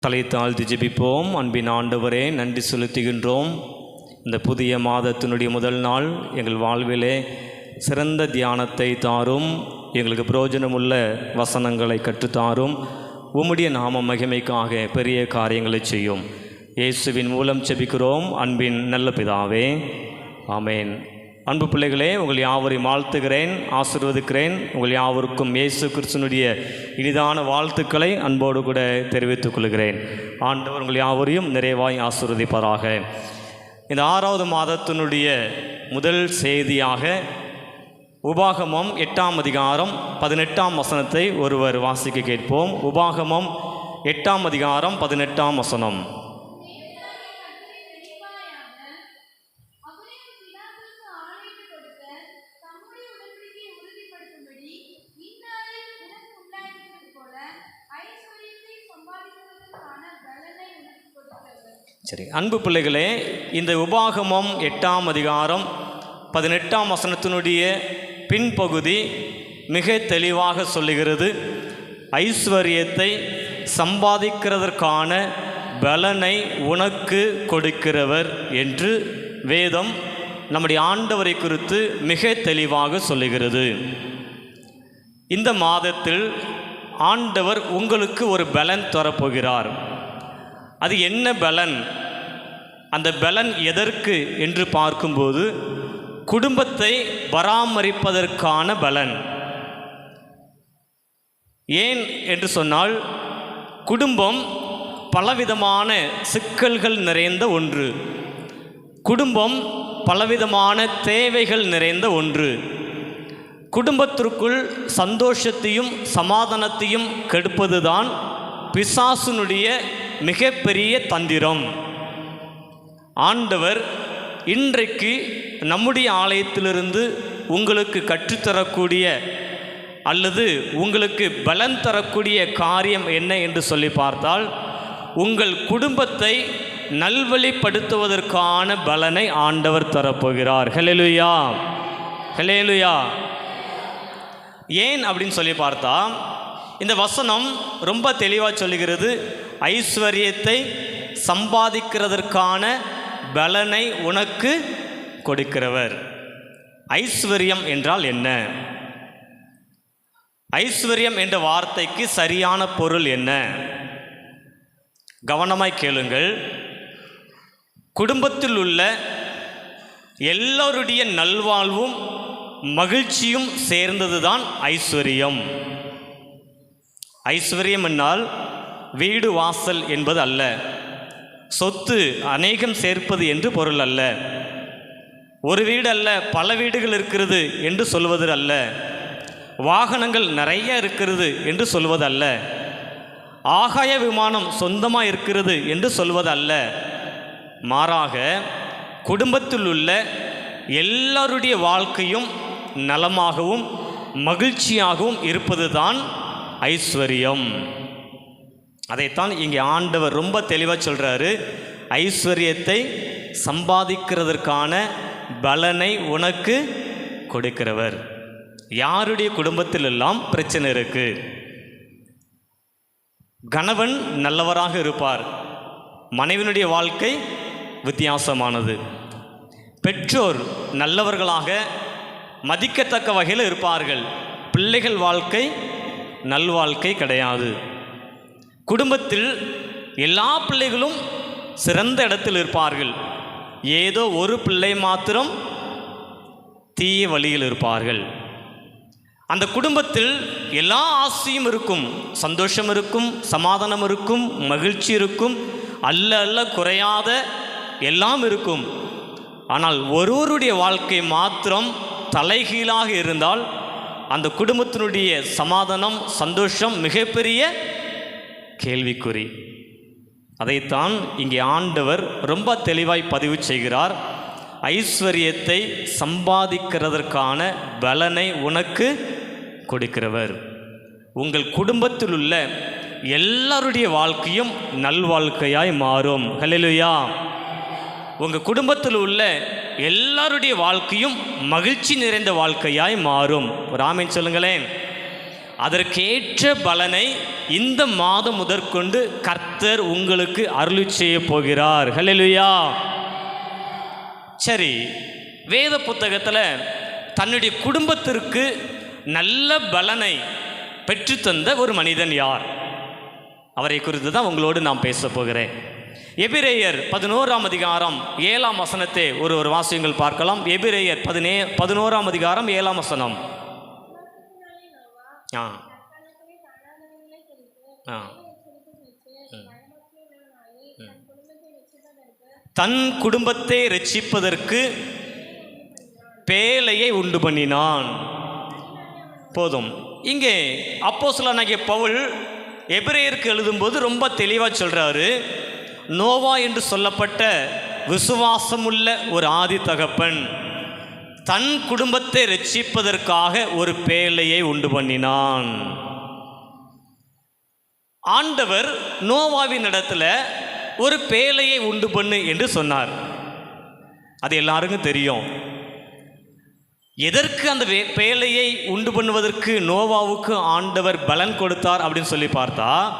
தலை தாழ்த்தி ஜெபிப்போம் அன்பின் ஆண்டவரே நன்றி செலுத்துகின்றோம். இந்த புதிய மாதத்தினுடைய முதல் நாள் எங்கள் வாழ்விலே சிறந்த தியானத்தை தாரும். எங்களுக்கு பிரயோஜனமுள்ள வசனங்களை கற்றுத்தாரும். உம்முடைய நாம மகிமைக்காக பெரிய காரியங்களை செய்யும். இயேசுவின் மூலம் ஜெபிக்கிறோம். அன்பின் நல்ல பிதாவே ஆமேன். அன்பு பிள்ளைகளே உங்கள் யாவரையும் வாழ்த்துகிறேன் ஆசிர்வதிக்கிறேன். உங்கள் யாவருக்கும் இயேசு கிறிஸ்தனுடைய இனிதான வாழ்த்துக்களை அன்போடு கூட தெரிவித்துக் கொள்கிறேன். ஆண்டவர் உங்கள் யாவரையும் நிறைவாய் ஆசிர்வதிப்பாராக. இந்த ஆறாவது மாதத்தினுடைய முதல் செய்தியாக உபாகமம் எட்டாம் அதிகாரம் பதினெட்டாம் வசனத்தை ஒருவர் வாசிக்க கேட்போம். உபாகமம் எட்டாம் அதிகாரம் பதினெட்டாம் வசனம். சரி அன்பு பிள்ளைகளே இந்த உபாகமம் எட்டாம் அதிகாரம் பதினெட்டாம் வசனத்தினுடைய பின்பகுதி மிக தெளிவாக சொல்லுகிறது. ஐஸ்வர்யத்தை சம்பாதிக்கிறதற்கான பலனை உனக்கு கொடுக்கிறவர் என்று வேதம் நம்முடைய ஆண்டவரை குறித்து மிக தெளிவாக சொல்லுகிறது. இந்த மாதத்தில் ஆண்டவர் உங்களுக்கு ஒரு பலன் தரப்போகிறார். அது என்ன பலன்? அந்த பலன் எதற்கு என்று பார்க்கும்போது குடும்பத்தை பராமரிப்பதற்கான பலன். ஏன் என்று சொன்னால் குடும்பம் பலவிதமான சிக்கல்கள் நிறைந்த ஒன்று. குடும்பம் பலவிதமான தேவைகள் நிறைந்த ஒன்று. குடும்பத்திற்குள் சந்தோஷத்தையும் சமாதானத்தையும் கெடுப்பதுதான் பிசாசுனுடைய மிகப்பெரிய தந்திரம். ஆண்டவர் இன்றைக்கு நம்முடைய ஆலயத்திலிருந்து உங்களுக்கு கற்றுத்தரக்கூடிய அல்லது உங்களுக்கு பலன் தரக்கூடிய காரியம் என்ன என்று சொல்லி பார்த்தால் உங்கள் குடும்பத்தை நல்வழிப்படுத்துவதற்கான பலனை ஆண்டவர் தரப்போகிறார். ஹலெலுயா ஹலேலுயா ஏன் அப்படின்னு சொல்லி பார்த்தா இந்த வசனம் ரொம்ப தெளிவாக சொல்லுகிறது. ஐஸ்வர்யத்தை சம்பாதிக்கிறதற்கான பலனை உனக்கு கொடுக்கிறவர். ஐஸ்வர்யம் என்றால் என்ன? ஐஸ்வர்யம் என்ற வார்த்தைக்கு சரியான பொருள் என்ன? கவனமாய் கேளுங்கள். குடும்பத்தில் உள்ள எல்லோருடைய நல்வாழ்வும் மகிழ்ச்சியும் சேர்ந்ததுதான் ஐஸ்வர்யம். ஐஸ்வர்யம் என்னால் வீடு வாசல் என்பது அல்ல. சொத்து அநேகம் சேர்ப்பது என்று பொருள் அல்ல. ஒரு வீடு அல்ல பல வீடுகள் இருக்கிறது என்று சொல்வது அல்ல. வாகனங்கள் நிறைய இருக்கிறது என்று சொல்வது அல்ல. ஆகாய விமானம் சொந்தமாக இருக்கிறது என்று சொல்வது அல்ல. மாறாக குடும்பத்தில் உள்ள எல்லாருடைய வாழ்க்கையும் நலமாகவும் மகிழ்ச்சியாகவும் இருப்பதுதான் ஐஸ்வர்யம். அதைத்தான் இங்கே ஆண்டவர் ரொம்ப தெளிவாக சொல்கிறாரு ஐஸ்வர்யத்தை சம்பாதிக்கிறதற்கான பலனை உனக்கு கொடுக்கிறவர். யாருடைய குடும்பத்தில் எல்லாம் பிரச்சனை இருக்கு? கணவன் நல்லவராக இருப்பார். மனைவினுடைய வாழ்க்கை வித்தியாசமானது. பெற்றோர் நல்லவர்களாக மதிக்கத்தக்க வகையில் இருப்பார்கள். பிள்ளைகள் வாழ்க்கை நல்வாழ்க்கை கிடையாது. குடும்பத்தில் எல்லா பிள்ளைகளும் சிறந்த இடத்தில் இருப்பார்கள். ஏதோ ஒரு பிள்ளை மாத்திரம் தீய வழியில் இருப்பார்கள். அந்த குடும்பத்தில் எல்லா ஆசையும் இருக்கும் சந்தோஷம் இருக்கும் சமாதானம் இருக்கும் மகிழ்ச்சி இருக்கும் அல்ல அல்ல குறையாத எல்லாம் இருக்கும். ஆனால் ஒருவருடைய வாழ்க்கை மாத்திரம் தலைகீழாக இருந்தால் அந்த குடும்பத்தினுடைய சமாதானம் சந்தோஷம் மிகப்பெரிய கேள்விக்குறி. அதைத்தான் இங்கே ஆண்டவர் ரொம்ப தெளிவாய் பதிவு செய்கிறார். ஐஸ்வர்யத்தை சம்பாதிக்கிறதற்கான பலனை உனக்கு கொடுக்கிறவர். உங்கள் குடும்பத்தில் உள்ள எல்லாருடைய வாழ்க்கையும் நல்வாழ்க்கையாய் மாறும். ஹலெலுயா உங்கள் குடும்பத்தில் உள்ள எல்லாருடைய வாழ்க்கையும் மகிழ்ச்சி நிறைந்த வாழ்க்கையாய் மாறும். ராமன் சொல்லுங்களேன். அதற்கேற்ற பலனை இந்த மாதம் முதற்கொண்டு கர்த்தர் உங்களுக்கு அருளி செய்ய போகிறார். ஹலெலுயா சரி வேத புத்தகத்தில் தன்னுடைய குடும்பத்திற்கு நல்ல பலனை பெற்றுத்தந்த ஒரு மனிதன் யார்? அவரை குறித்து தான் உங்களோடு நான் பேச போகிறேன். எபிரேயர் பதினோராம் அதிகாரம் ஏழாம் வசனத்தை ஒரு ஒரு வாசியங்கள் பார்க்கலாம். எபிரேயர் பதினே பதினோராம் அதிகாரம் ஏழாம் வசனம். ஆ. ஆ. தன் குடும்பத்தை ரட்சிப்பதற்கு பேலையை உண்டு பண்ணினான். போதும். இங்கே அப்போஸ்தலனாகிய பவுல் எபிரேயருக்கு எழுதும்போது ரொம்ப தெளிவாக சொல்கிறாரு நோவா என்று சொல்லப்பட்ட விசுவாசமுள்ள ஒரு ஆதி தகப்பன் தன் குடும்பத்தை ரட்சிப்பதற்காக ஒரு பேழையை உண்டு பண்ணினான். ஆண்டவர் நோவாவின் இடத்துல ஒரு பேழையை உண்டு பண்ணு என்று சொன்னார். அது எல்லாருக்கும் தெரியும். எதற்கு அந்த வே- பேழையை உண்டு பண்ணுவதற்கு நோவாவுக்கு ஆண்டவர் பலன் கொடுத்தார் அப்படின்னு சொல்லி பார்த்தா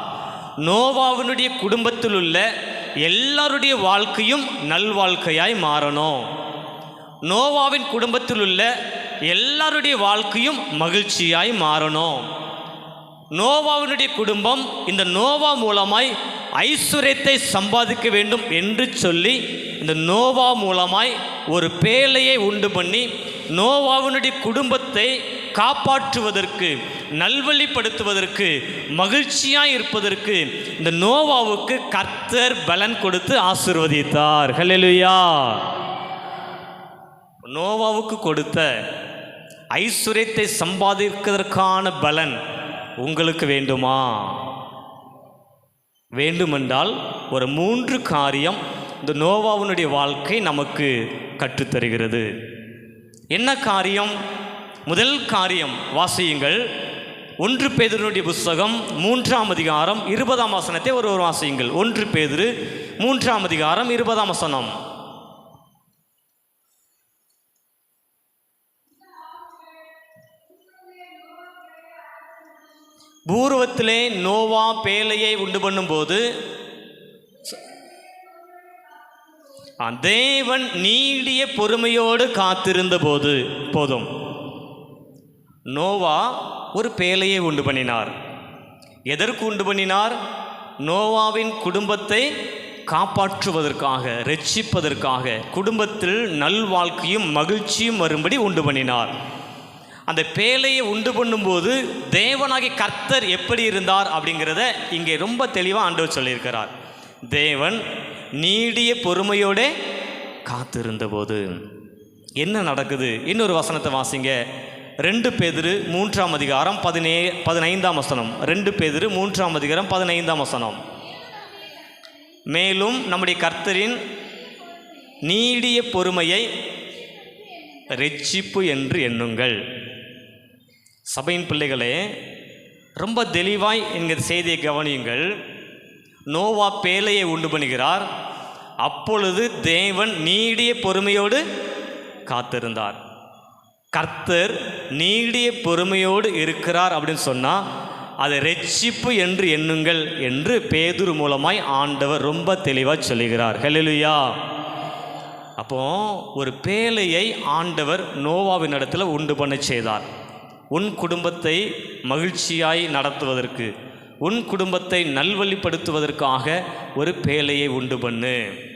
நோவாவினுடைய குடும்பத்தில் உள்ள எல்லாருடைய வாழ்க்கையும் நல்வாழ்க்கையாய் மாறணும். நோவாவின் குடும்பத்தில் உள்ள எல்லாருடைய வாழ்க்கையும் மகிழ்ச்சியாய் மாறணும். நோவாவினுடைய குடும்பம் இந்த நோவா மூலமாய் ஐஸ்வர்யத்தை சம்பாதிக்க வேண்டும் என்று சொல்லி இந்த நோவா மூலமாய் ஒரு பேழையை உண்டு பண்ணி நோவாவினுடைய குடும்பத்தை காப்பாற்றுவதற்கு நல்வழிப்படுத்துவதற்கு மகிழ்ச்சியாக இருப்பதற்கு இந்த நோவாவுக்கு கர்த்தர் பலன் கொடுத்து ஆசிர்வதித்தார். ஹலெலுயா நோவாவுக்கு கொடுத்த ஐஸ்வர்யத்தை சம்பாதிப்பதற்கான பலன் உங்களுக்கு வேண்டுமா? வேண்டுமென்றால் ஒரு மூன்று காரியம் இந்த நோவாவினுடைய வாழ்க்கை நமக்கு கற்றுத்தருகிறது. என்ன காரியம்? முதல் காரியம் வாசியுங்கள். ஒன்று பேதருடைய புஸ்தகம் மூன்றாம் அதிகாரம் இருபதாம் வசனத்தை ஒரு ஒரு வாசியுங்கள். ஒன்று பேதுரு மூன்றாம் அதிகாரம் இருபதாம் வசனம். பூர்வத்திலே நோவா பேலையை உண்டு பண்ணும்போது தேவன் நீடிய பொறுமையோடு காத்திருந்த போது போதும். நோவா ஒரு பேழையை உண்டு பண்ணினார். எதற்கு உண்டு பண்ணினார்? நோவாவின் குடும்பத்தை காப்பாற்றுவதற்காக ரட்சிப்பதற்காக குடும்பத்தில் நல்வாழ்க்கையும் மகிழ்ச்சியும் வரும்படி உண்டு பண்ணினார். அந்த பேழையை உண்டு பண்ணும்போது தேவனாகி கர்த்தர் எப்படி இருந்தார் அப்படிங்கிறத இங்கே ரொம்ப தெளிவாக ஆண்டவர் சொல்லியிருக்கிறார். தேவன் நீடிய பொறுமையோட காத்திருந்தபோது. என்ன நடக்குது? இன்னொரு வசனத்தை வாசிங்க. ரெண்டு பேதிரு மூன்றாம் அதிகாரம் பதினே பதினைந்தாம் வசனம். ரெண்டு பேதிரு மூன்றாம் அதிகாரம் பதினைந்தாம் வசனம். மேலும் நம்முடைய கர்த்தரின் நீடிய பொறுமையை ரெட்சிப்பு என்று எண்ணுங்கள். சபையின் பிள்ளைகளே ரொம்ப தெளிவாய் என்கிற செய்தியை கவனியுங்கள். நோவா பேலையை உண்டு பண்ணுகிறார். அப்பொழுது தேவன் நீடிய பொறுமையோடு காத்திருந்தார். கர்த்தர் நீடிய பொறுமையோடு இருக்கிறார் அப்படின்னு சொன்னால் அது ரட்சிப்பு என்று எண்ணுங்கள் என்று பேதுரு மூலமாய் ஆண்டவர் ரொம்ப தெளிவாக சொல்லுகிறார். ஹalleluya அப்போ ஒரு பேலையை ஆண்டவர் நோவாவின் இடத்துல உண்டு பண்ண செய்தார். உன் குடும்பத்தை மகிழ்ச்சியாய் நடத்துவதற்கு உன் குடும்பத்தை நல்வழிப்படுத்துவதற்காக ஒரு பேலையை உண்டு பண்ணு.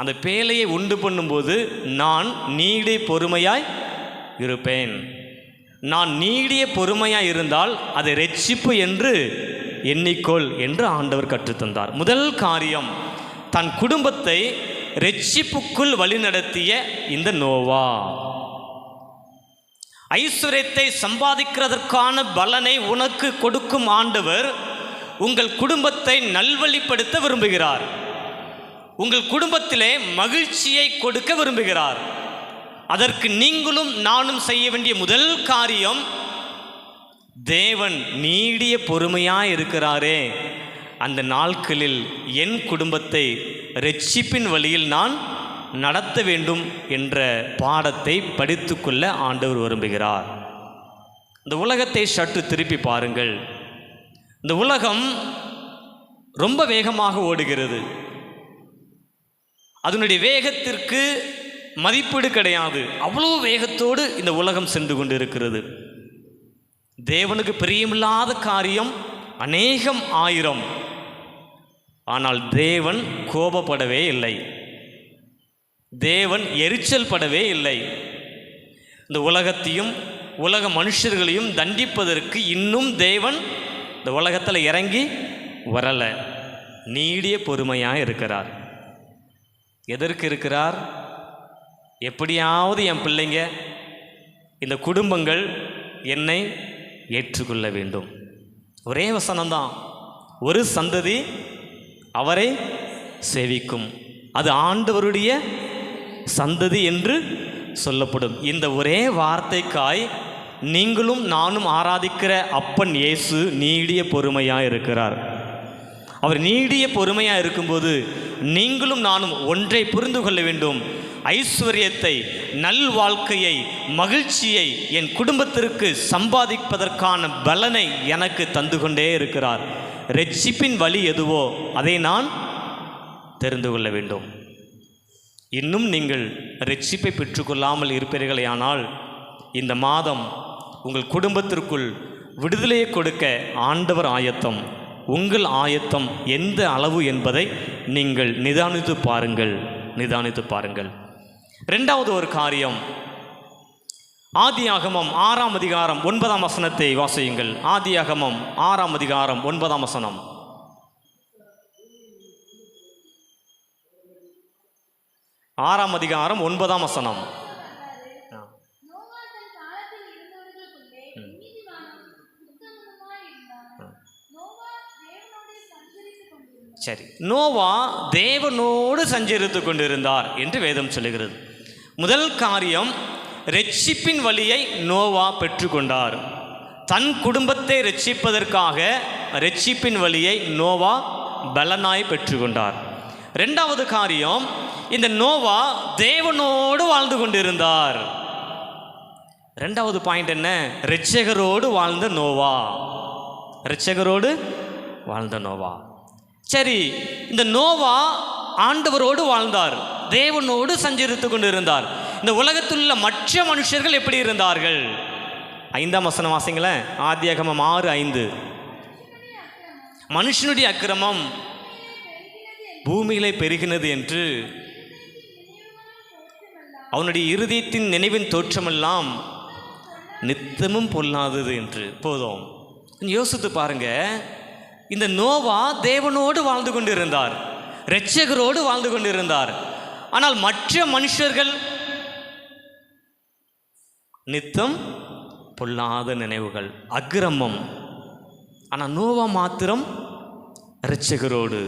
அந்த பேழையை உண்டு பண்ணும்போது நான் நீடிய பொறுமையாய் இருப்பேன். நான் நீடிய பொறுமையாக இருந்தால் அதை ரெட்சிப்பு என்று எண்ணிக்கொள் என்று ஆண்டவர் கற்றுத்தந்தார். முதல் காரியம் தன் குடும்பத்தை ரெட்சிப்புக்குள் வழிநடத்திய இந்த நோவா. ஐஸ்வர்யத்தை சம்பாதிக்கிறதற்கான பலனை உனக்கு கொடுக்கும் ஆண்டவர் உங்கள் குடும்பத்தை நல்வழிப்படுத்த விரும்புகிறார். உங்கள் குடும்பத்திலே மகிழ்ச்சியை கொடுக்க விரும்புகிறார். அதற்கு நீங்களும் நானும் செய்ய வேண்டிய முதல் காரியம் தேவன் நீடிய பொறுமையாக இருக்கிறாரே. அந்த நாட்களில் என் குடும்பத்தை ரெட்சிப்பின் வழியில் நான் நடத்த வேண்டும் என்ற பாடத்தை படித்துக்கொள்ள ஆண்டவர் விரும்புகிறார். இந்த உலகத்தை சற்று திருப்பி பாருங்கள். இந்த உலகம் ரொம்ப வேகமாக ஓடுகிறது. அதனுடைய வேகத்திற்கு மதிப்பீடு கிடையாது. அவ்வளோ வேகத்தோடு இந்த உலகம் சென்று கொண்டு இருக்கிறது தேவனுக்கு பிரியமில்லாத காரியம் அநேகம் ஆயிரம். ஆனால் தேவன் கோபப்படவே இல்லை. தேவன் எரிச்சல் படவே இல்லை. இந்த உலகத்தையும் உலக மனுஷர்களையும் தண்டிப்பதற்கு இன்னும் தேவன் இந்த உலகத்தில் இறங்கி வரலை. நீடிய பொறுமையாக இருக்கிறார். எதற்கு இருக்கிறார்? எப்படியாவது என் பிள்ளைங்க இந்த குடும்பங்கள் என்னை ஏற்றுக்கொள்ள வேண்டும். ஒரே வசனம்தான். ஒரு சந்ததி அவரை சேவிக்கும். அது ஆண்டவருடைய சந்ததி என்று சொல்லப்படும். இந்த ஒரே வார்த்தைக்காய் நீங்களும் நானும் ஆராதிக்கிற அப்பன் இயேசு நீடிய பொறுமையாக இருக்கிறார். அவர் நீடிய பொறுமையாக இருக்கும்போது நீங்களும் நானும் ஒன்றை புரிந்து கொள்ள வேண்டும். ஐஸ்வர்யத்தை நல் வாழ்க்கையை மகிழ்ச்சியை என் குடும்பத்திற்கு சம்பாதிப்பதற்கான பலனை எனக்கு தந்து கொண்டே இருக்கிறார். ரெட்சிப்பின் வழி எதுவோ அதை நான் தெரிந்து கொள்ள வேண்டும். இன்னும் நீங்கள் ரெட்சிப்பை பெற்றுக்கொள்ளாமல் இருப்பீர்களேயானால் இந்த மாதம் உங்கள் குடும்பத்திற்குள் விடுதலையை கொடுக்க ஆண்டவர் ஆயத்தம். உங்கள் ஆயத்தம் எந்த அளவு என்பதை நீங்கள் நிதானித்து பாருங்கள். நிதானித்து பாருங்கள். ரெண்டாவது ஒரு காரியம். ஆதியாகமம் ஆறாம் அதிகாரம் ஒன்பதாம் வசனத்தை வாசியுங்கள். ஆதியாகமம் ஆறாம் அதிகாரம் ஒன்பதாம் வசனம். ஆறாம் அதிகாரம் ஒன்பதாம் வசனம் ஆ. நோவா தன் காலத்தில் இருந்தவர்களுக்குள்ளே நீதிமானும் உத்தமனுமாயிருந்தான். நோவா தேவனோடே சஞ்சரித்துக் கொண்டிருந்தான். சரி. நோவா தேவனோடு சஞ்சரித்து கொண்டிருந்தார் என்று வேதம் சொல்லுகிறது. முதல் காரியம் ரெட்சிப்பின் வழியை நோவா பெற்றுக்கொண்டார். தன் குடும்பத்தை ரட்சிப்பதற்காக ரெட்சிப்பின் வழியை நோவா பலனாய் பெற்றுக்கொண்டார். ரெண்டாவது காரியம் இந்த நோவா தேவனோடு வாழ்ந்து கொண்டிருந்தார். ரெண்டாவது பாயிண்ட் என்ன? ரட்சகரோடு வாழ்ந்த நோவா. ரட்சகரோடு வாழ்ந்த நோவா. சரி இந்த நோவா ஆண்டவரோடு வாழ்ந்தார். தேவனோடு சஞ்சரித்து கொண்டு இருந்தார் இந்த உலகத்தில் உள்ள மற்ற மனுஷர்கள் எப்படி இருந்தார்கள்? ஐந்தாம் வசனம் வாசிங்களேன். ஆத்தியகமம் ஆறு ஐந்து. மனுஷனுடைய அக்கிரமம் பூமியிலே பெருகினது என்று அவனுடைய இருதயத்தின் நினைவின் தோற்றமெல்லாம் நித்தமும் பொல்லாதது என்று. போதும். யோசித்து பாருங்க. இந்த நோவா தேவனோடு வாழ்ந்து கொண்டிருந்தார் இரட்சகரோடு வாழ்ந்து கொண்டிருந்தார். ஆனால் மற்ற மனுஷர்கள் நித்தம் பொல்லாத நினைவுகள் அக்கிரமம். ஆனால் நோவா மாத்திரம் இரட்சகரோடு.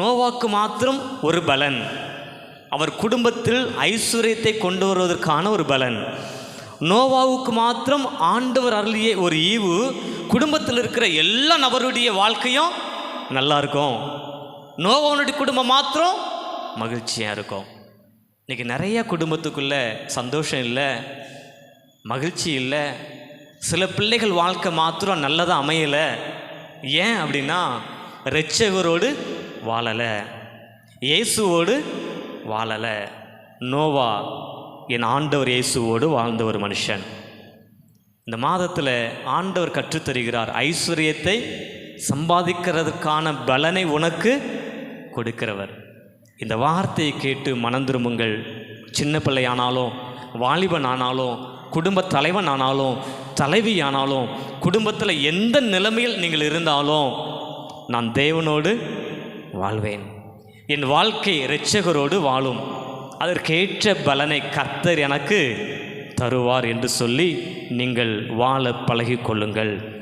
நோவாக்கு மாத்திரம் ஒரு பலன். அவர் குடும்பத்தில் ஐஸ்வர்யத்தை கொண்டு வருவதற்கான ஒரு பலன். நோவாவுக்கு மாத்திரம் ஆண்டவர் அருளிய ஒரு ஈவு குடும்பத்தில் இருக்கிற எல்லா நபருடைய வாழ்க்கையும் நல்லா இருக்கும் நோவனுடைய குடும்பம் மாத்திரம் மகிழ்ச்சியாக இருக்கும். இன்றைக்கி நிறைய குடும்பத்துக்குள்ளே சந்தோஷம் இல்லை மகிழ்ச்சி இல்லை. சில பிள்ளைகள் வாழ்க்கை மாத்திரம் நல்லதாக அமையலை. ஏன் அப்படின்னா இரட்சகரோடு வாழலை. இயேசுவோடு வாழலை. நோவா என் ஆண்டவர் இயேசுவோடு வாழ்ந்த ஒரு மனுஷன். இந்த மாதத்தில் ஆண்டவர் கற்றுத்தருகிறார். ஐஸ்வர்யத்தை சம்பாதிக்கிறதுக்கான பலனை உனக்கு கொடுக்கிறவர். இந்த வார்த்தையை கேட்டு மனம் திரும்புங்கள். சின்ன பிள்ளையானாலும் வாலிபன் ஆனாலும் குடும்ப தலைவன் ஆனாலும் தலைவி ஆனாலும் குடும்பத்தில் எந்த நிலைமையில் நீங்கள் இருந்தாலும் நான் தேவனோடு வாழ்வேன். என் வாழ்க்கை இரட்சகரோடு வாழும். அதற்கேற்ற பலனை கர்த்தர் எனக்கு தருவார் என்று சொல்லி நீங்கள் வாழ பழகி கொள்ளுங்கள்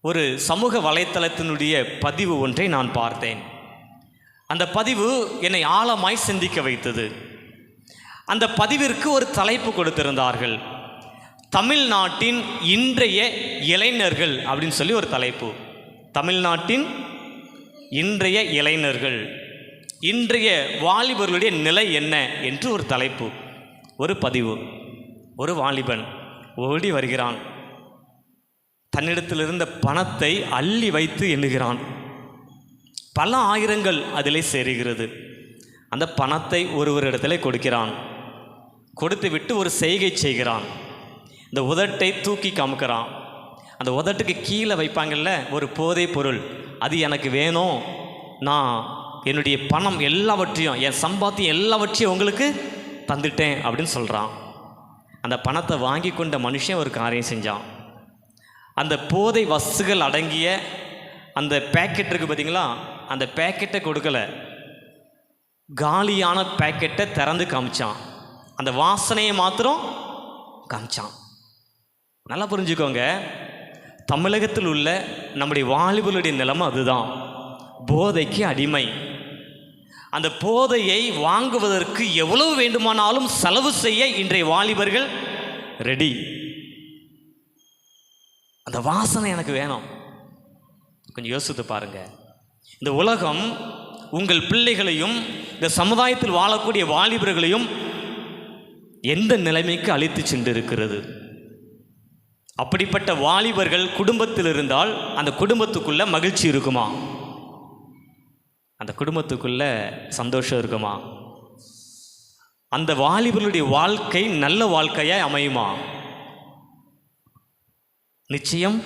ஒரு சமூக வலைத்தளத்தினுடைய பதிவு ஒன்றை நான் பார்த்தேன். அந்த பதிவு என்னை ஆழமாய் சிந்திக்க வைத்தது. அந்த பதிவிற்கு ஒரு தலைப்பு கொடுத்திருந்தார்கள். தமிழ்நாட்டின் இன்றைய இளைஞர்கள் அப்படின்னு சொல்லி ஒரு தலைப்பு. தமிழ்நாட்டின் இன்றைய இளைஞர்கள். இன்றைய வாலிபர்களுடைய நிலை என்ன? என்று ஒரு தலைப்பு. ஒரு பதிவு ஒரு வாலிபன் ஓடி வருகிறான். தன்னிடத்திலிருந்த பணத்தை அள்ளி வைத்து எண்ணுகிறான். பல ஆயிரங்கள் அதிலே சேருகிறது. அந்த பணத்தை ஒருவரிடத்தில் கொடுக்கிறான். கொடுத்து விட்டு ஒரு செய்கை செய்கிறான். இந்த உதட்டை தூக்கி காமிக்கிறான். அந்த உதட்டுக்கு கீழே வைப்பாங்கல்ல ஒரு போதை பொருள். அது எனக்கு வேணும் நான் என்னுடைய பணம் எல்லாவற்றையும் என் சம்பாத்தியம் எல்லாவற்றையும் உங்களுக்கு தந்துட்டேன் அப்படின்னு சொல்கிறான் அந்த பணத்தை வாங்கி கொண்ட மனுஷன் ஒரு காரியம் செஞ்சான். அந்த போதை வசுகள் அடங்கிய அந்த பேக்கெட் இருக்குது பார்த்தீங்களா அந்த பேக்கெட்டை கொடுக்கல. காலியான பேக்கெட்டை திறந்து காமிச்சான். அந்த வாசனையை மாத்திரம் காமிச்சான். நல்லா புரிஞ்சுக்கோங்க. தமிழகத்தில் உள்ள நம்முடைய வாலிபர்களுடைய நிலைமை அதுதான். போதைக்கு அடிமை. அந்த போதையை வாங்குவதற்கு எவ்வளவு வேண்டுமானாலும் செலவு செய்ய இன்றைய வாலிபர்கள் ரெடி அந்த வாசனை எனக்கு வேணும். கொஞ்சம் யோசித்து பாருங்க. இந்த உலகம் உங்கள் பிள்ளைகளையும் இந்த சமுதாயத்தில் வாழக்கூடிய வாலிபர்களையும் எந்த நிலைமைக்கு அழித்து சென்றிருக்கிறது? அப்படிப்பட்ட வாலிபர்கள் குடும்பத்தில் இருந்தால் அந்த குடும்பத்துக்குள்ள மகிழ்ச்சி இருக்குமா? அந்த குடும்பத்துக்குள்ள சந்தோஷம் இருக்குமா? அந்த வாலிபர்களுடைய வாழ்க்கை நல்ல வாழ்க்கையாக அமையுமா? நிச்சயம்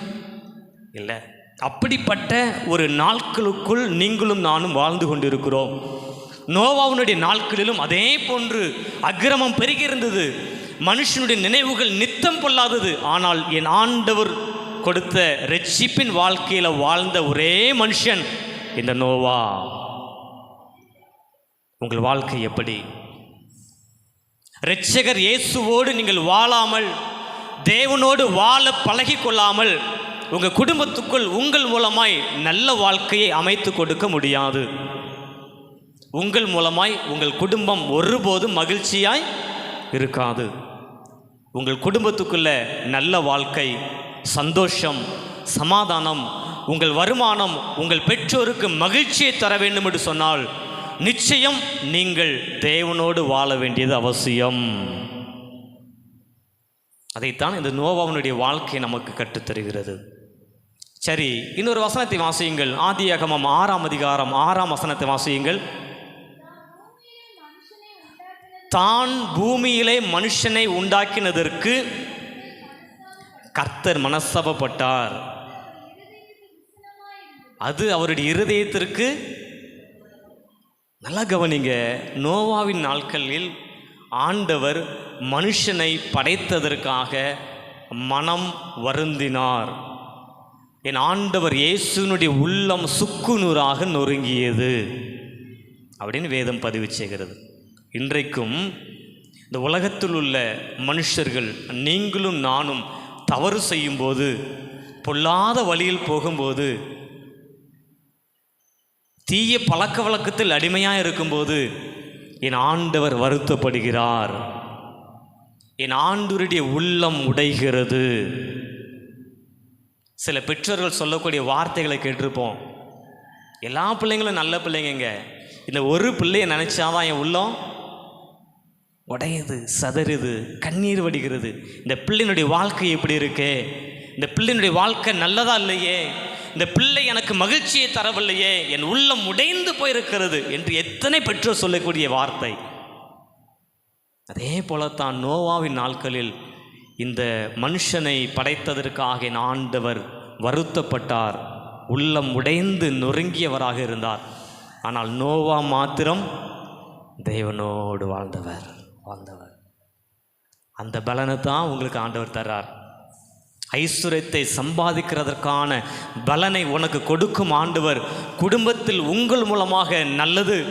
இல்லை. அப்படிப்பட்ட ஒரு நாட்களுக்குள் நீங்களும் நானும் வாழ்ந்து கொண்டிருக்கிறோம். நோவாவுனுடைய நாட்களிலும் அதே போன்று அக்கிரமம் பெருகியிருந்தது மனுஷனுடைய நினைவுகள் நித்தம் கொள்ளாதது ஆனால் என் ஆண்டவர் கொடுத்த ரெட்சிப்பின் வாழ்க்கையில் வாழ்ந்த ஒரே மனுஷன் இந்த நோவா. உங்கள் வாழ்க்கை எப்படி? இரட்சகர் இயேசுவோடு நீங்கள் வாழாமல் தேவனோடு வாழ பழகி கொள்ளாமல் உங்கள் குடும்பத்துக்குள் உங்கள் மூலமாய் நல்ல வாழ்க்கையை அமைத்து கொடுக்க முடியாது. உங்கள் மூலமாய் உங்கள் குடும்பம் ஒருபோதும் மகிழ்ச்சியாய் இருக்காது. உங்கள் குடும்பத்துக்குள்ள நல்ல வாழ்க்கை சந்தோஷம் சமாதானம் உங்கள் வருமானம் உங்கள் பெற்றோருக்கு மகிழ்ச்சியை தர வேண்டும் என்று சொன்னால் நிச்சயம் நீங்கள் தேவனோடு வாழ வேண்டியது அவசியம். அதைத்தான் இந்த நோவாவனுடைய வாழ்க்கை நமக்கு கற்றுத்தருகிறது. சரி இன்னொரு வசனத்தை வாசியுங்கள். ஆதியாகமம் ஆறாம் அதிகாரம் ஆறாம் வசனத்தை வாசியுங்கள். தான் பூமியிலே மனுஷனை உண்டாக்கினதற்கு கர்த்தர் மனசபப்பட்டார் அது அவருடைய இருதயத்திற்கு நல்லா கவனிங்க. நோவாவின் நாட்களில் ஆண்டவர் மனுஷனை படைத்ததற்காக மனம் வருந்தினார். என் ஆண்டவர் இயேசுனுடைய உள்ளம் சுக்குநூறாக நொறுங்கியது. அப்படின்னு வேதம் பதிவு செய்கிறது. இன்றைக்கும் இந்த உலகத்தில் உள்ள மனுஷர்கள் நீங்களும் நானும் தவறு செய்யும்போது பொல்லாத வழியில் போகும்போது தீய பழக்க வழக்கத்தில் அடிமையாக இருக்கும்போது என் ஆண்டவர் வருத்தப்படுகிறார். என் ஆண்டவருடைய உள்ளம் உடைகிறது. சில பெற்றோர்கள் சொல்லக்கூடிய வார்த்தைகளை கேட்டிருப்போம். எல்லா பிள்ளைங்களும் நல்ல பிள்ளைங்கங்க. இந்த ஒரு பிள்ளையை நினச்சாதான் என் உள்ளம்? உடையுது சதறுது கண்ணீர் வடிகிறது. இந்த பிள்ளையினுடைய வாழ்க்கை எப்படி இருக்கே? இந்த பிள்ளையினுடைய வாழ்க்கை நல்லதா இல்லையே? இந்த பிள்ளை எனக்கு மகிழ்ச்சியை தரவில்லையே என் உள்ளம் உடைந்து போயிருக்கிறது என்று எத்தனை பெற்றோர் சொல்லக்கூடிய வார்த்தை. அதே போலத்தான் நோவாவின் நாட்களில் இந்த மனுஷனை படைத்ததற்காக ஆண்டவர் வருத்தப்பட்டார் உள்ளம் உடைந்து நொறுங்கியவராக இருந்தார். ஆனால் நோவா மாத்திரம் தேவனோடு வாழ்ந்தவர் வாழ்ந்தவர். அந்த பலனை தான் உங்களுக்கு ஆண்டவர் தர்றார். ஐஸ்வர்யத்தை சம்பாதிக்கிறதற்கான பலனை உனக்கு கொடுக்கும் ஆண்டவர். குடும்பத்தில் உங்கள் மூலமாக நல்லது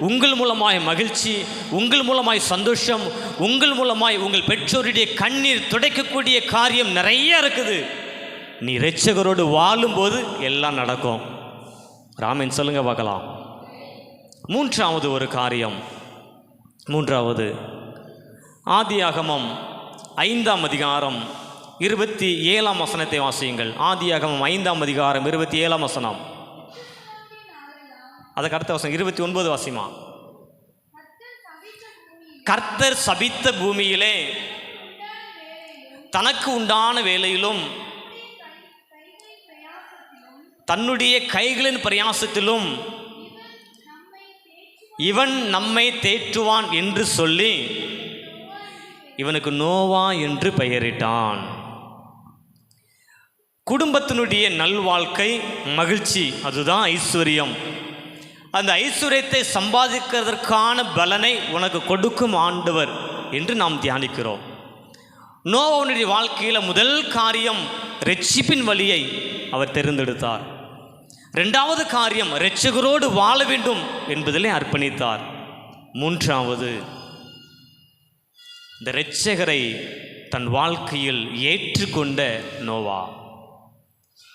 உங்கள் மூலமாய் மகிழ்ச்சி உங்கள் மூலமாய் சந்தோஷம் உங்கள் மூலமாய் உங்கள் பெற்றோருடைய கண்ணீர் துடைக்கக்கூடிய காரியம் நிறைய இருக்குது. நீ இரட்சகரோடு வாழும்போது எல்லாம் நடக்கும். ராமன் சொல்லுங்க பார்க்கலாம். மூன்றாவது ஒரு காரியம். மூன்றாவது. ஆதியாகமம் ஐந்தாம் அதிகாரம் இருபத்தி ஏழாம் வசனத்தை வாசியுங்கள். ஆதியாகமம் ஐந்தாம் அதிகாரம் இருபத்தி ஏழாம் வசனம். அதுக்கு அடுத்த வசனம் இருபத்தி ஒன்பது வாசிமா கர்த்தர் சபித்த பூமியிலே தனக்கு உண்டான வேலையிலும் தன்னுடைய கைகளின் பிரயாசத்திலும் இவன் நம்மை தேற்றுவான் என்று சொல்லி இவனுக்கு நோவா என்று பெயரிட்டான். குடும்பத்தினுடைய நல்வாழ்க்கை மகிழ்ச்சி அதுதான் ஐஸ்வர்யம். அந்த ஐஸ்வர்யத்தை சம்பாதிக்கிறதற்கான பலனை உனக்கு கொடுக்கும் ஆண்டவர் என்று நாம் தியானிக்கிறோம். நோவனுடைய வாழ்க்கையில் முதல் காரியம் ரட்சிப்பின் வழியை அவர் தேர்ந்தெடுத்தார். ரெண்டாவது காரியம் இரட்சகரோடு வாழ வேண்டும் என்பதிலே அர்ப்பணித்தார். மூன்றாவது இந்த ரட்சகரை தன் வாழ்க்கையில் ஏற்றுக்கொண்ட நோவா.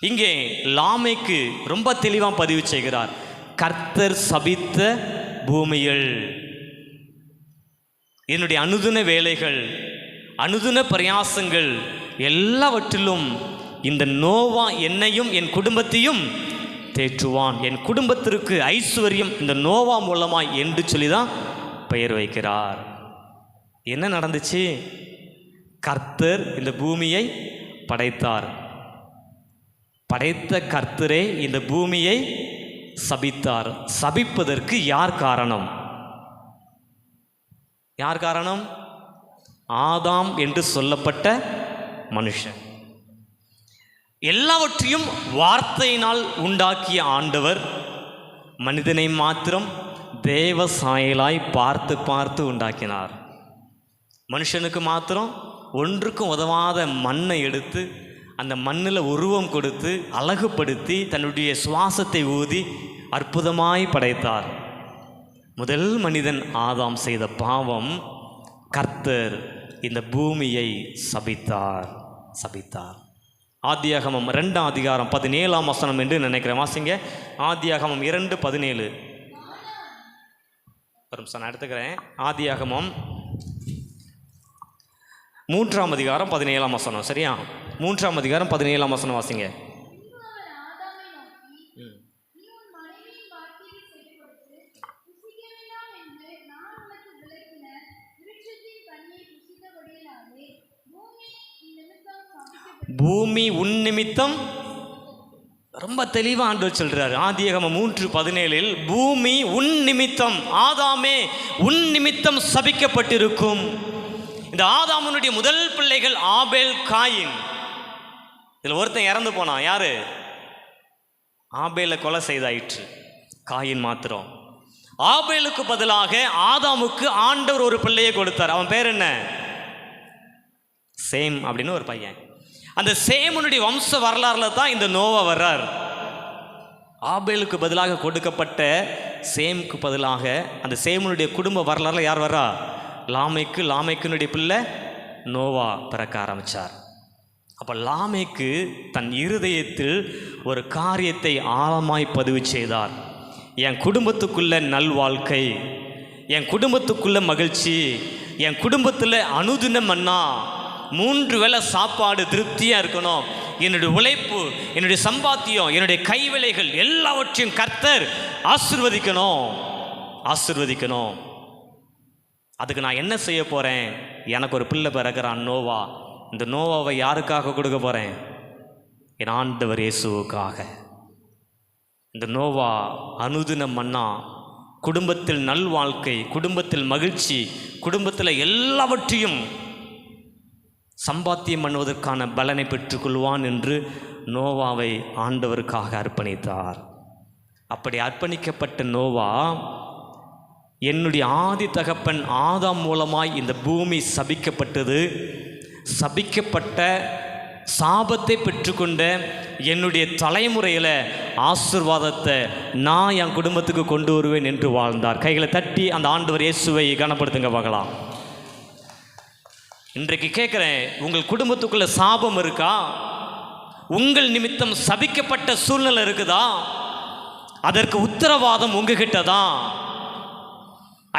இங்கே லாமைக்கு ரொம்ப தெளிவாக பதிவு செய்கிறார். கர்த்தர் சபித்த பூமியில். என்னுடைய அனுதின வேலைகள் அனுதின பிரயாசங்கள் எல்லாவற்றிலும் இந்த நோவா என்னையும் என் குடும்பத்தையும் தேற்றுவான். என் குடும்பத்திற்கு ஐஸ்வர்யம் இந்த நோவா மூலமாய் என்று சொல்லி தான் பெயர் வைக்கிறார். என்ன நடந்துச்சு? கர்த்தர் இந்த பூமியை படைத்தார். படைத்த கர்த்தரே இந்த பூமியை சபித்தார். சபிப்பதற்கு யார் காரணம்? யார் காரணம்? ஆதாம் என்று சொல்லப்பட்ட மனுஷன். எல்லாவற்றையும் வார்த்தையினால் உண்டாக்கிய ஆண்டவர் மனிதனை மாத்திரம் தேவ சாயலாய் பார்த்து பார்த்து உண்டாக்கினார். மனுஷனுக்கு மாத்திரம் ஒன்றுக்கும் உதவாத மண்ணை எடுத்து அந்த மண்ணில் உருவம் கொடுத்து அழகுப்படுத்தி தன்னுடைய சுவாசத்தை ஊதி அற்புதமாய் படைத்தார். முதல் மனிதன் ஆதாம் செய்த பாவம் கர்த்தர் இந்த பூமியை சபித்தார் சபித்தார். ஆத்தியாகமம் ரெண்டாம் அதிகாரம் பதினேழாம் வசனம் என்று நினைக்கிறேன். வாசிங்க. ஆத்தியாகமம் இரண்டு பதினேழு. ஒரு நிமிஷம் நான் எடுத்துக்கிறேன். ஆதியாகமம் மூன்றாம் அதிகாரம் பதினேழாம் வசனம் சரியா? மூன்றாம் அதிகாரம் பதினேழாம் வசனம் வாசிங்க. பூமி உன் நிமித்தம் ரொம்ப தெளிவாக ஆண்டவர் சொல்கிறார் ஆதியகம மூன்று பதினேழில் பூமி உன் நிமித்தம் ஆதாமே உன் நிமித்தம் சபிக்கப்பட்டிருக்கும். இந்த ஆதாமனுடைய முதல் பிள்ளைகள் ஆபேல் காயின். இதில் ஒருத்தன் இறந்து போனான். யார்? ஆபேல கொலை செய்தாயிற்று. காயின் மாத்திரம். ஆபேலுக்கு பதிலாக ஆதாமுக்கு ஆண்டவர் ஒரு பிள்ளையை கொடுத்தார். அவன் பேர் என்ன? சேம் அப்படின்னு ஒரு பையன். அந்த சேமனுடைய வம்ச வரலாறுல தான் இந்த நோவா வர்றார். ஆபேலுக்கு பதிலாக கொடுக்கப்பட்ட சேமுக்கு பதிலாக அந்த சேமனுடைய குடும்ப வரலாறுல யார் வர்றா? லாமைக்கு லாமைக்குனுடைய பிள்ளை நோவா பிறக்க ஆரம்பிச்சார். அப்போ லாமேக்கு தன் இருதயத்தில் ஒரு காரியத்தை ஆழமாய் பதிவு செய்தார். என் குடும்பத்துக்குள்ள நல்வாழ்க்கை என் குடும்பத்துக்குள்ள மகிழ்ச்சி என் குடும்பத்தில் அனுதினம் அண்ணா மூன்று வேளை சாப்பாடு திருப்தியாக இருக்கணும். என்னுடைய உழைப்பு என்னுடைய சம்பாத்தியம் என்னுடைய கைவிலைகள் எல்லாவற்றையும் கர்த்தர் ஆசிர்வதிக்கணும் ஆசிர்வதிக்கணும். அதுக்கு நான் என்ன செய்ய போகிறேன் எனக்கு ஒரு பிள்ளை பிறகுறான் நோவா. இந்த நோவாவை யாருக்காக கொடுக்க போகிறேன் என் ஆண்டவர் இயேசுவுக்காக. இந்த நோவா அனுதின மன்னா குடும்பத்தில் நல்வாழ்க்கை குடும்பத்தில் மகிழ்ச்சி குடும்பத்தில் எல்லாவற்றையும் சம்பாத்தியம் பண்ணுவதற்கான பலனை பெற்றுக்கொள்வான் என்று நோவாவை ஆண்டவருக்காக அர்ப்பணித்தார். அப்படி அர்ப்பணிக்கப்பட்ட நோவா என்னுடைய ஆதி தகப்பன் ஆதாம் மூலமாய் இந்த பூமி சபிக்கப்பட்டது. சபிக்கப்பட்ட சாபத்தை பெற்றுக்கொண்ட என்னுடைய தலைமுறையில் ஆசிர்வாதத்தை நான் என் குடும்பத்துக்கு கொண்டு வருவேன் என்று வாழ்ந்தார். கைகளை தட்டி அந்த ஆண்டவர் இயேசுவை கனப்படுத்துங்க பார்க்கலாம். இன்றைக்கு கேட்குறேன் உங்கள் குடும்பத்துக்குள்ள சாபம் இருக்கா? உங்கள் நிமித்தம் சபிக்கப்பட்ட சூழ்நிலை இருக்குதா? அதற்கு உத்தரவாதம் உங்ககிட்ட தான்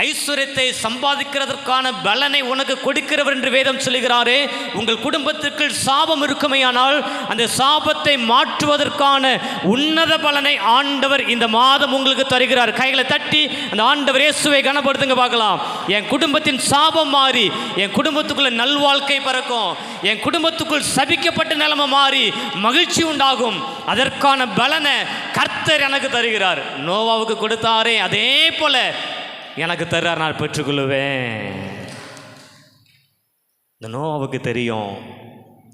ஐஸ்வர்யத்தை சம்பாதிக்கிறதற்கான பலனை உனக்கு கொடுக்கிறவர் என்று வேதம் சொல்கிறாரே உங்கள் குடும்பத்திற்குள் சாபம் இருக்குமையானால் அந்த சாபத்தை மாற்றுவதற்கான உன்னத பலனை ஆண்டவர் இந்த மாதம் உங்களுக்கு தருகிறார். கைகளை தட்டி அந்த ஆண்டவர் இயேசுவை கனப்படுத்துங்க பார்க்கலாம். என் குடும்பத்தின் சாபம் மாறி என் குடும்பத்துக்குள்ள நல்வாழ்க்கை பறக்கும். என் குடும்பத்துக்குள் சபிக்கப்பட்ட நிலைமை மாறி மகிழ்ச்சி உண்டாகும். அதற்கான பலனை கர்த்தர் எனக்கு தருகிறார். நோவாவுக்கு கொடுத்தாரே. அதே போல எனக்கு தர்றார் நான் பெற்றுக்கொள்ளுவேன். இந்த நோவாவுக்கு தெரியும்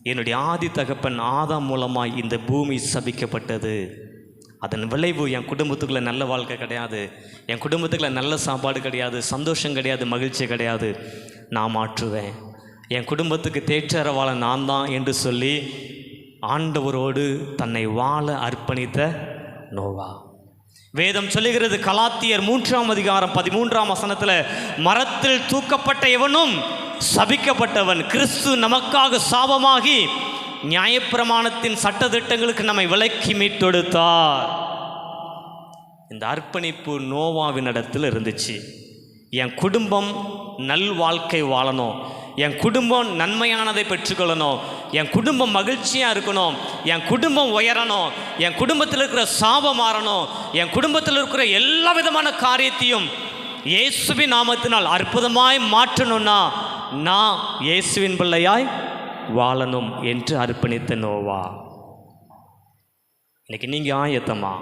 என்னுடைய ஆதி தகப்பன் ஆதாம் மூலமாக இந்த பூமி சபிக்கப்பட்டது. அதன் விளைவு என் குடும்பத்துக்குள்ள நல்ல வாழ்க்கை கிடையாது. என் குடும்பத்துக்குள்ள நல்ல சாப்பாடு கிடையாது சந்தோஷம் கிடையாது மகிழ்ச்சி கிடையாது. நான் மாற்றுவேன். என் குடும்பத்துக்கு தேற்றரவாள நான் தான் என்று சொல்லி ஆண்டவரோடு தன்னை வாழ அர்ப்பணித்த நோவா. வேதம் சொல்லுகிறது கலாத்தியர் மூன்றாம் அதிகாரம் பதிமூன்றாம் வசனத்தில் மரத்தில் தூக்கப்பட்ட எவனும் சபிக்கப்பட்டவன் கிறிஸ்து நமக்காக சாபமாகி நியாயப்பிரமாணத்தின் சட்டதிட்டங்களுக்கு நம்மை விலக்கி மீட்டெடுத்தார். இந்த அர்ப்பணிப்பு நோவாவின் இடத்தில் இருந்துச்சு. என் குடும்பம் நல் வாழ்க்கை வாழணும். என் குடும்பம் நன்மையானதை பெற்றுக்கொள்ளணும். என் குடும்பம் மகிழ்ச்சியாக இருக்கணும். என் குடும்பம் உயரணும். என் குடும்பத்தில் இருக்கிற சாபம் மாறணும். என் குடும்பத்தில் இருக்கிற எல்லா விதமான காரியத்தையும் இயேசுவின் நாமத்தினால் அற்புதமாய் மாற்றணும்னா நான் இயேசுவின் பிள்ளையாய் வாழணும் என்று அர்ப்பணித்த நோவா. இன்னைக்கு நீங்கள் ஆயத்தமா?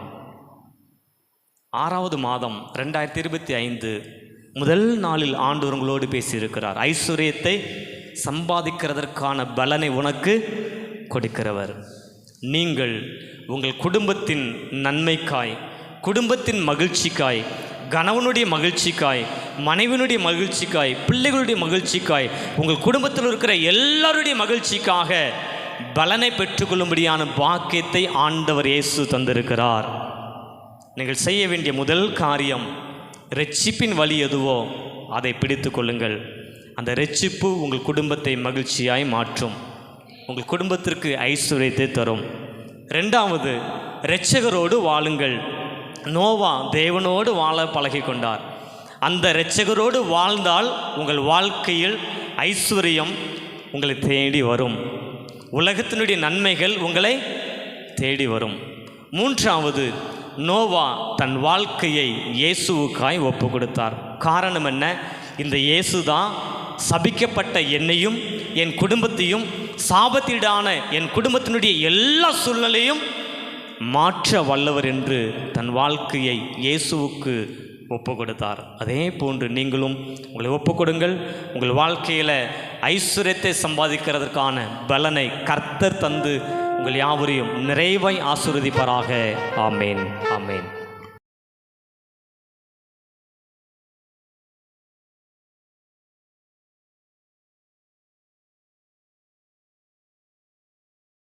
ஆறாவது மாதம் ரெண்டாயிரத்தி இருபத்தி ஐந்து முதல் நாளில் ஆண்டவர் உங்களோடு பேசியிருக்கிறார். ஐஸ்வர்யத்தை சம்பாதிக்கிறதற்கான பலனை உனக்கு கொடுக்கிறவர். நீங்கள் உங்கள் குடும்பத்தின் நன்மைக்காய் குடும்பத்தின் மகிழ்ச்சிக்காய் கணவனுடைய மகிழ்ச்சிக்காய் மனைவினுடைய மகிழ்ச்சிக்காய் பிள்ளைகளுடைய மகிழ்ச்சிக்காய் உங்கள் குடும்பத்தில் இருக்கிற எல்லாருடைய மகிழ்ச்சிக்காக பலனை பெற்றுக்கொள்ளும்படியான பாக்கியத்தை ஆண்டவர் இயேசு தந்திருக்கிறார். நீங்கள் செய்ய வேண்டிய முதல் காரியம் ரட்சிப்பின் வழி எதுவோ அதை பிடித்து கொள்ளுங்கள். அந்த ரட்சிப்பு உங்கள் குடும்பத்தை மகிழ்ச்சியாய் மாற்றும். உங்கள் குடும்பத்திற்கு ஐஸ்வர்யத்தை தரும். ரெண்டாவது இரட்சகரோடு வாழுங்கள். நோவா தேவனோடு வாழ பழகி கொண்டார் அந்த இரட்சகரோடு வாழ்ந்தால் உங்கள் வாழ்க்கையில் ஐஸ்வர்யம் உங்களை தேடி வரும். உலகத்தினுடைய நன்மைகள் உங்களை தேடி வரும். மூன்றாவது நோவா தன் வாழ்க்கையை இயேசுவுக்காய் ஒப்பு கொடுத்தார் காரணம் என்ன? இந்த இயேசு தான் சபிக்கப்பட்ட என்னையும் என் குடும்பத்தையும் சாபத்தீடான என் குடும்பத்தினுடைய எல்லா சூழ்நிலையும் மாற்ற வல்லவர் என்று தன் வாழ்க்கையை இயேசுவுக்கு ஒப்பு கொடுத்தார் அதே போன்று நீங்களும் உங்களை ஒப்பு கொடுங்கள் உங்கள் வாழ்க்கையில் ஐஸ்வர்யத்தை சம்பாதிக்கிறதற்கான பலனை கர்த்தர் தந்து உங்கள் யாவரையும் நிறைவாய் ஆசீர்வதிப்பாராக. ஆமேன். ஆமேன்.